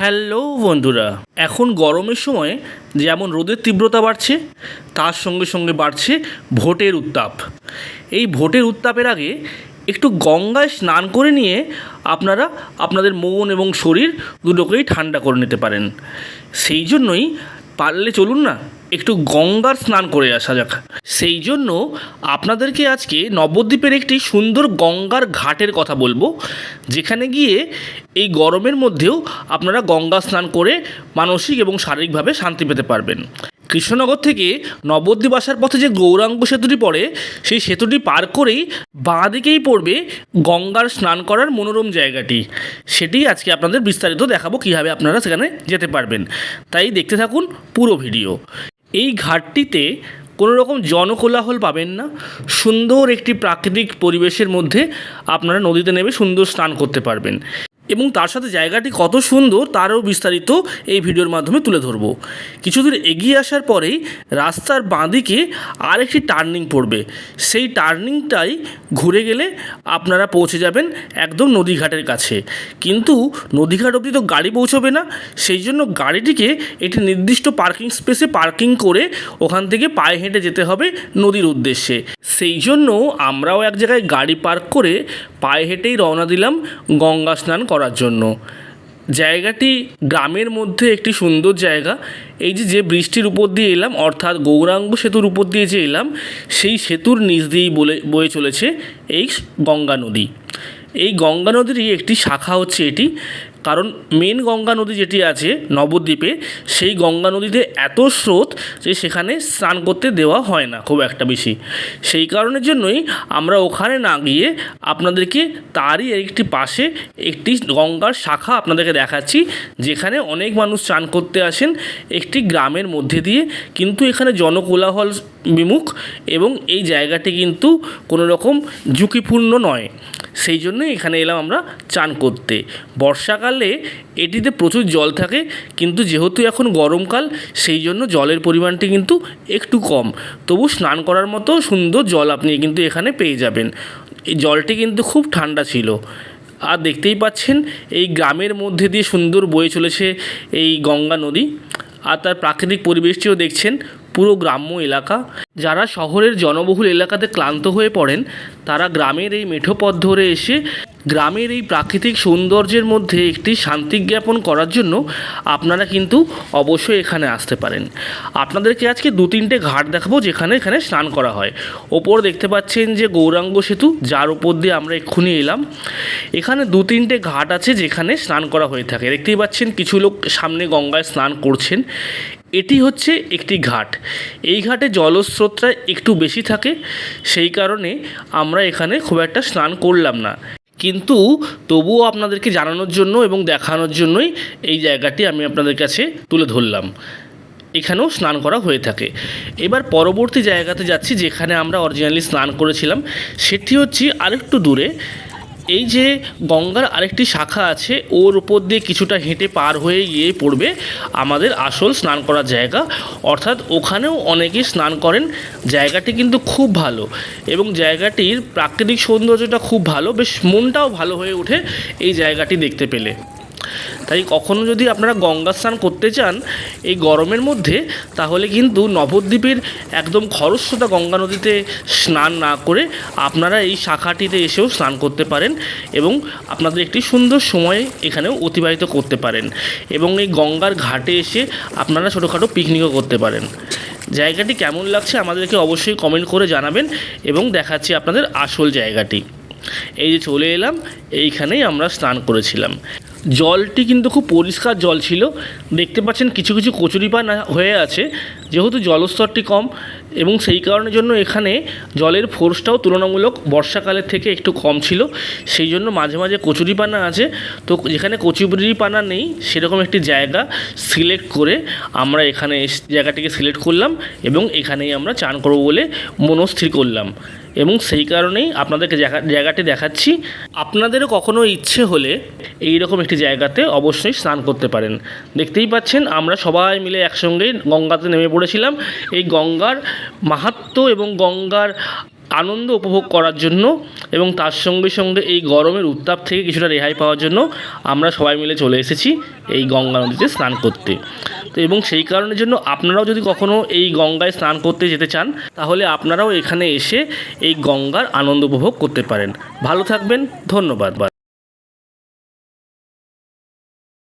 Hello বন্ধুরা, এখন গরমের সময় যেমন রোদের তীব্রতা বাড়ছে, তার সঙ্গে সঙ্গে বাড়ছে ভোটের উত্তাপ। এই ভোটের উত্তাপের আগে একটু গঙ্গায় স্নান করে নিয়ে আপনারা আপনাদের মন এবং শরীর দুটোকেই ঠান্ডা করে নিতে পারেন। সেই জন্যই পারলে চলুন না একটু গঙ্গার স্নান করে আসা যাক। সেই জন্য আপনাদেরকে আজকে নবদ্বীপের একটি সুন্দর গঙ্গার ঘাটের কথা বলব, যেখানে গিয়ে এই গরমের মধ্যেও আপনারা গঙ্গা স্নান করে মানসিক এবং শারীরিকভাবে শান্তি পেতে পারবেন। কৃষ্ণনগর থেকে নবদ্বীপ আসার পথে যে গৌরাঙ্গ সেতুটি পড়ে, সেই সেতুটি পার করেই বাঁ দিকেই পড়বে গঙ্গার স্নান করার মনোরম জায়গাটি। সেটি আজকে আপনাদের বিস্তারিত দেখাবো, কীভাবে আপনারা সেখানে যেতে পারবেন। তাই দেখতে থাকুন পুরো ভিডিও। এই ঘাটটিতে কোনো রকম জনকোলাহল পাবেন না। সুন্দর একটি প্রাকৃতিক পরিবেশের মধ্যে আপনারা নদীতে নেমে সুন্দর স্নান করতে পারবেন। এবং তার সাথে জায়গাটি কত সুন্দর তারও বিস্তারিত এই ভিডিওর মাধ্যমে তুলে ধরবো। কিছুদূর এগিয়ে আসার পরেই রাস্তার বাঁদিকে আরেকটি টার্নিং পড়বে। সেই টার্নিংটাই ঘুরে গেলে আপনারা পৌঁছে যাবেন একদম নদীঘাটের কাছে। কিন্তু নদীঘাট অবধি তো গাড়ি পৌঁছবে না, সেই জন্য গাড়িটিকে একটি নির্দিষ্ট পার্কিং স্পেসে পার্কিং করে ওখান থেকে পায়ে হেঁটে যেতে হবে নদীর উদ্দেশ্যে। সেই জন্য আমরাও এক জায়গায় গাড়ি পার্ক করে পায়ে হেঁটেই রওনা দিলাম গঙ্গা স্নান করার জন্য। জায়গাটি গ্রামের মধ্যে একটি সুন্দর জায়গা। এই যে যে বৃষ্টির উপর দিয়ে এলাম, অর্থাৎ গৌরাঙ্গ সেতুর উপর দিয়ে যে এলাম, সেই সেতুর নিচ দিয়েই বলে, বয়ে চলেছে এই গঙ্গা নদী। এই গঙ্গা নদীরই একটি শাখা হচ্ছে এটি। কারণ মেন গঙ্গা নদী যেটি আছে নবদ্বীপে, সেই গঙ্গা নদীতে এত স্রোত যে সেখানে স্নান করতে দেওয়া হয় না খুব একটা বেশি। সেই কারণের জন্যই আমরা ওখানে না গিয়ে আপনাদেরকে তারই একটি পাশে একটি গঙ্গার শাখা আপনাদেরকে দেখাচ্ছি, যেখানে অনেক মানুষ স্নান করতে আসেন একটি গ্রামের মধ্যে দিয়ে। কিন্তু এখানে জনকোলাহল বিমুখ এবং এই জায়গাটি কিন্তু কোনো রকম ঝুঁকিপূর্ণ নয়। সেই জন্যই এখানে এলাম আমরা চান করতে। বর্ষাকালে এটিতে প্রচুর জল থাকে, কিন্তু যেহেতু এখন গরমকাল, সেই জন্য জলের পরিমাণটি কিন্তু একটু কম। তবু স্নান করার মতো সুন্দর জল আপনি কিন্তু এখানে পেয়ে যাবেন। এই জলটি কিন্তু খুব ঠান্ডা ছিল। আর দেখতেই পাচ্ছেন, এই গ্রামের মধ্যে দিয়ে সুন্দর বয়ে চলেছে এই গঙ্গা নদী। আর তার প্রাকৃতিক পরিবেশটিও দেখছেন পুরো গ্রাম্য এলাকা। যারা শহরের জনবহুল এলাকাতে ক্লান্ত হয়ে পড়েন, তারা গ্রামের এই মেঠো পথ ধরে এসে গ্রামের এই প্রাকৃতিক সৌন্দর্যের মধ্যে একটি শান্তি জ্ঞাপন করার জন্য আপনারা কিন্তু অবশ্যই এখানে আসতে পারেন। আপনাদেরকে আজকে দু তিনটে ঘাট দেখাবো, যেখানে এখানে স্নান করা হয়। ওপর দেখতে পাচ্ছেন যে গৌরাঙ্গ সেতু, যার উপর দিয়ে আমরা এক্ষুনি এলাম। এখানে দু তিনটে ঘাট আছে, যেখানে স্নান করা হয়ে থাকে। দেখতেই পাচ্ছেন, কিছু লোক সামনে গঙ্গায় স্নান করছেন। এটি হচ্ছে একটি ঘাট। এই ঘাটে জলস্রোতটা একটু বেশি থাকে, সেই কারণে আমরা এখানে খুব একটা স্নান করলাম না। কিন্তু তবুও আপনাদেরকে জানানোর জন্য এবং দেখানোর জন্যই এই জায়গাটি আমি আপনাদের কাছে তুলে ধরলাম। এখানেও স্নান করা হয়ে থাকে। এবার পরবর্তী জায়গাতে যাচ্ছি, যেখানে আমরা অরিজিনালি স্নান করেছিলাম, সেটি হচ্ছে আরেকটু দূরে। এই যে গঙ্গার আরেকটি শাখা আছে, ওর উপর দিয়ে কিছুটা হেঁটে পার হয়ে গিয়ে পড়বে আমাদের আসল স্নান করার জায়গা। অর্থাৎ ওখানেও অনেকেই স্নান করেন, জায়গাটি কিন্তু খুব ভালো এবং জায়গাটির প্রাকৃতিক সৌন্দর্যটা খুব ভালো, বেশ মনটাও ভালো হয়ে ওঠে এই জায়গাটি দেখতে পেলে। তাই কখনো যদি আপনারা গঙ্গা স্নান করতে চান এই গরমের মধ্যে, তাহলে কিন্তু নবদ্বীপের একদম খরস্রোতা গঙ্গা নদীতে স্নান না করে আপনারা এই শাখাটিতে এসেও স্নান করতে পারেন এবং আপনাদের একটি সুন্দর সময় এখানেও অতিবাহিত করতে পারেন এবং এই গঙ্গার ঘাটে এসে আপনারা ছোটোখাটো পিকনিকও করতে পারেন। জায়গাটি কেমন লাগছে আমাদেরকে অবশ্যই কমেন্ট করে জানাবেন এবং দেখাচ্ছি আপনাদের আসল জায়গাটি। এই যে চলে এলাম, এইখানেই আমরা স্নান করেছিলাম। জলটি কিন্তু খুব পরিষ্কার জল ছিল। দেখতে পাচ্ছেন কিছু কিছু কচুরিপান হয়ে আছে, যেহেতু জলস্তরটি কম এবং সেই কারণের জন্য এখানে জলের ফোর্সটাও তুলনামূলক বর্ষাকালের থেকে একটু কম ছিল। সেই জন্য মাঝে মাঝে কচুরিপানা আছে। তো যেখানে কচুরিপানা নেই, সেরকম একটি জায়গা সিলেক্ট করে আমরা এখানে জায়গাটিকে সিলেক্ট করলাম এবং এখানেই আমরা চান করব বলে মনস্থির করলাম। এবং সেই কারণেই আপনাদেরকে জায়গাটি দেখাচ্ছি। আপনাদেরও কখনো ইচ্ছে হলে এই রকম একটি জায়গাতে অবশ্যই স্নান করতে পারেন। দেখতেই পাচ্ছেন, আমরা সবাই মিলে একসঙ্গে গঙ্গাতে নেমে পড়েছিলাম। এই গঙ্গার মাহাত্ম্য এবং গঙ্গার আনন্দ উপভোগ করার জন্য এবং তার সঙ্গে সঙ্গে এই গরমের উত্তাপ থেকে কিছুটা রেহাই পাওয়ার জন্য আমরা সবাই মিলে চলে এসেছি এই গঙ্গা নদীতে স্নান করতে। তো এবং সেই কারণের জন্য আপনারাও যদি কখনও এই গঙ্গায় স্নান করতে যেতে চান, তাহলে আপনারাও এখানে এসে এই গঙ্গার আনন্দ উপভোগ করতে পারেন। ভালো থাকবেন, ধন্যবাদ।